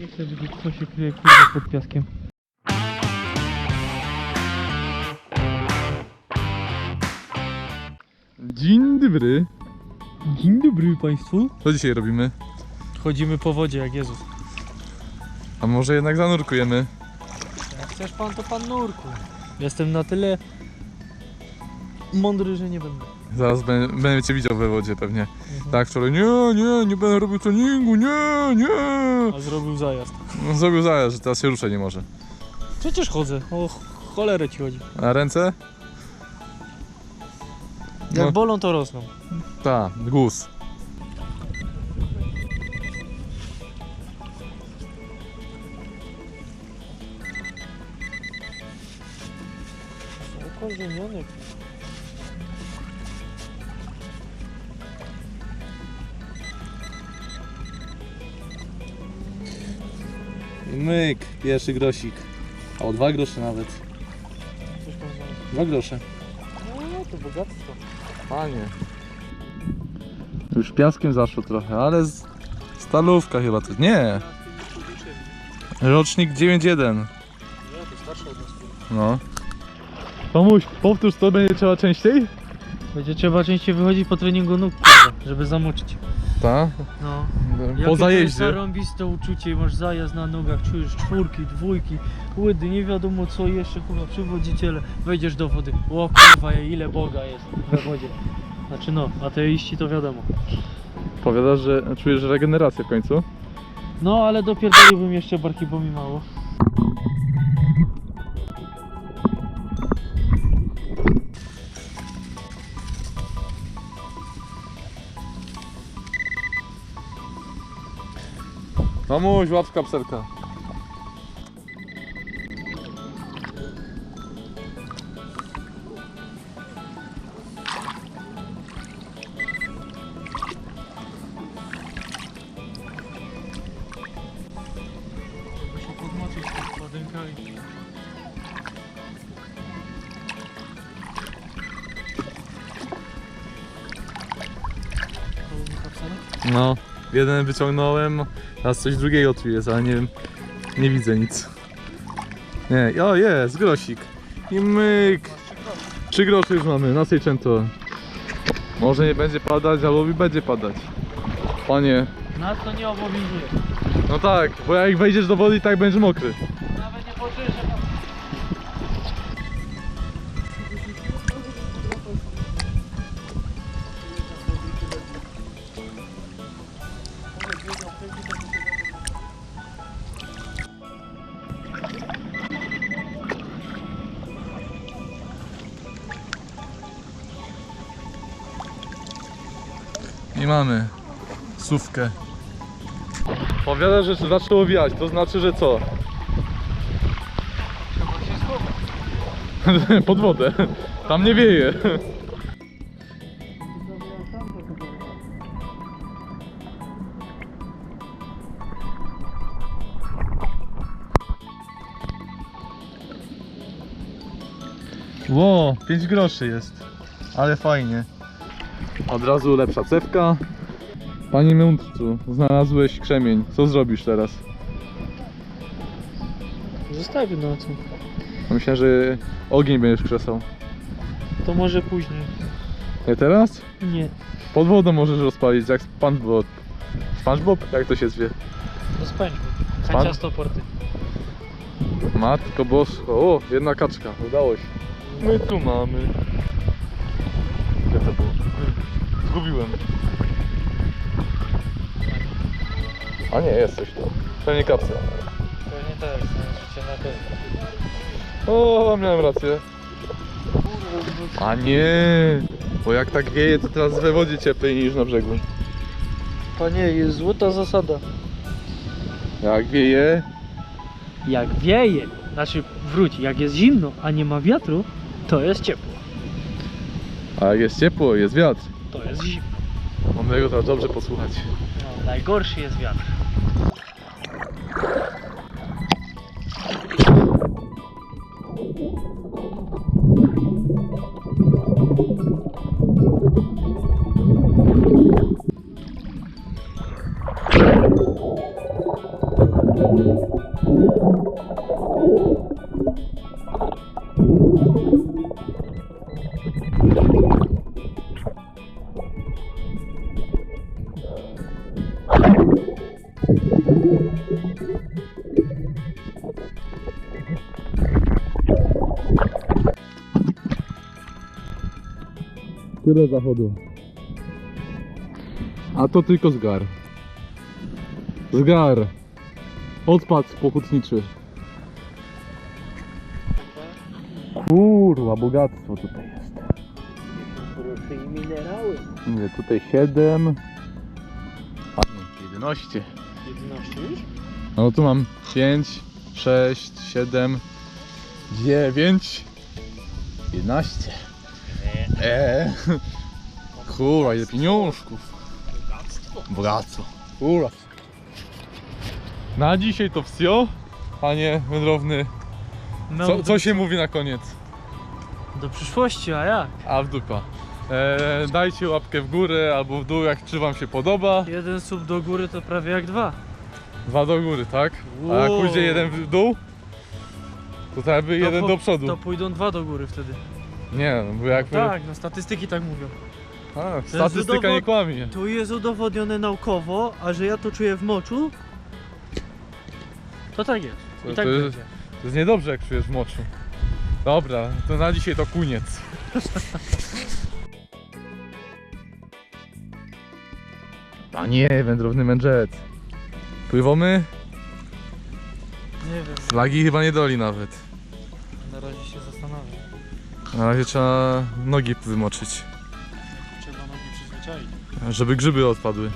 Nie chcę wiedzieć co się kryje kurwa pod piaskiem. Dzień dobry. Dzień dobry państwu. Co dzisiaj robimy? Chodzimy po wodzie jak Jezus. A może jednak zanurkujemy? Jak chcesz pan, to pan nurku. Jestem na tyle mądry, że nie będę. Zaraz bę- będę cię widział we wodzie pewnie. Mhm. Tak, wczoraj nie, nie, nie będę robił treningu, nie, nie. A zrobił zajazd. No, zrobił zajazd, że teraz się ruszać nie może. Przecież chodzę. O ch- cholerę ci chodzi. A ręce? Jak No. bolą, to rosną. Tak, guz. Myk, pierwszy grosik. O, dwa grosze nawet. Coś tam. Dwa grosze. No, to bogactwo. Panie. Już piaskiem zaszło trochę, ale z... stalówka chyba to. Nie, rocznik 9.1. Nie, to starsze od nas. No. Tomuś, powtórz to będzie trzeba częściej? Będzie trzeba częściej wychodzić po treningu nóg, kurwa, żeby zamoczyć. Tak. No. Po zajeździe. zarąbiste uczucie i masz zajazd na nogach, czujesz czwórki, dwójki, łydy, nie wiadomo co jeszcze, kurwa, przy wodziciele. Wejdziesz do wody, o kurwa, ile Boga jest we wodzie. Znaczy no, ateiści to wiadomo. Powiadasz, że czujesz regenerację w końcu? No, ale dopierdoliłbym jeszcze barki, bo mi mało. I... Pełny kapselek? No, jeden wyciągnąłem, teraz coś drugiego tu jest, ale nie wiem, nie widzę nic. Nie, o jest, grosik. I myk. Trzy grosze już mamy, na sejczęto. Może nie będzie padać, albo będzie padać. Panie, Nas to nie obowiązuje. no tak, bo jak wejdziesz do wody i tak będziesz mokry. Nawet nie poczujesz, że I mamy sówkę. Powiada, że zaczęło wiać, to znaczy, że co? Pod wodę. Tam nie wieje. Ło, 5 groszy jest. Ale fajnie. Od razu lepsza cewka. Panie mędrcu, znalazłeś krzemień. Co zrobisz teraz? Zostawię na co. Myślałem, że ogień będziesz krzesał. To może później. Nie teraz? Nie. Pod wodą możesz rozpalić, jak SpongeBob. SpongeBob? Jak to się zwie? To spędźmy. Pan? Kanciasto porty. Matko bosko. O, jedna kaczka. Udało się. My tu mamy. To? Zgubiłem. A nie, jest coś tu. Pewnie kapsel. Pewnie tak, życie na pewno. O, miałem rację. A nie, bo jak tak wieje, to teraz we wodzie cieplej niż na brzegu. Panie, jest złota zasada. Jak wieje, Jak wieje, znaczy wróć, jak jest zimno, a nie ma wiatru, to jest ciepło. a jak jest ciepło, jest wiatr. To jest zimno. Tego teraz dobrze posłuchać. No, najgorszy jest wiatr. Tyle zachodu. A to tylko zgar. Zgar. Odpad pochutniczy. Kurwa, bogactwo tutaj jest. Proszę i minerały. Nie, tutaj 7. A nie, 11. 11 już? No tu mam 5, 6, 7, 9, 11. Eee. Kurwa, ile pieniążków. Bogactwo. Kurwa. Na dzisiaj to wsio, panie wędrowny. No, Co, się mówi na koniec? do przyszłości, a jak? A w dupa. Eee, dajcie łapkę w górę albo w dół, jak czy wam się podoba. Jeden sub do góry to prawie jak dwa. Dwa do góry, tak? A jak Wow. pójdzie jeden w dół, to tak by jeden po- do przodu. To pójdą dwa do góry wtedy. Nie, no bo jakby... Tak, no statystyki tak mówią. A, statystyka nie kłamie. To jest udowodnione naukowo, a że ja to czuję w moczu, to tak jest. I To- tak to jest- będzie. To jest niedobrze, jak czujesz w moczu. Dobra, to na dzisiaj to koniec. A nie, wędrowny mędrzec. Pływamy? Nie wiem, Flagi chyba nie doli nawet. na razie się zastanawiam. Na razie trzeba nogi wymoczyć, Trzeba nogi przyzwyczaić. żeby grzyby odpadły.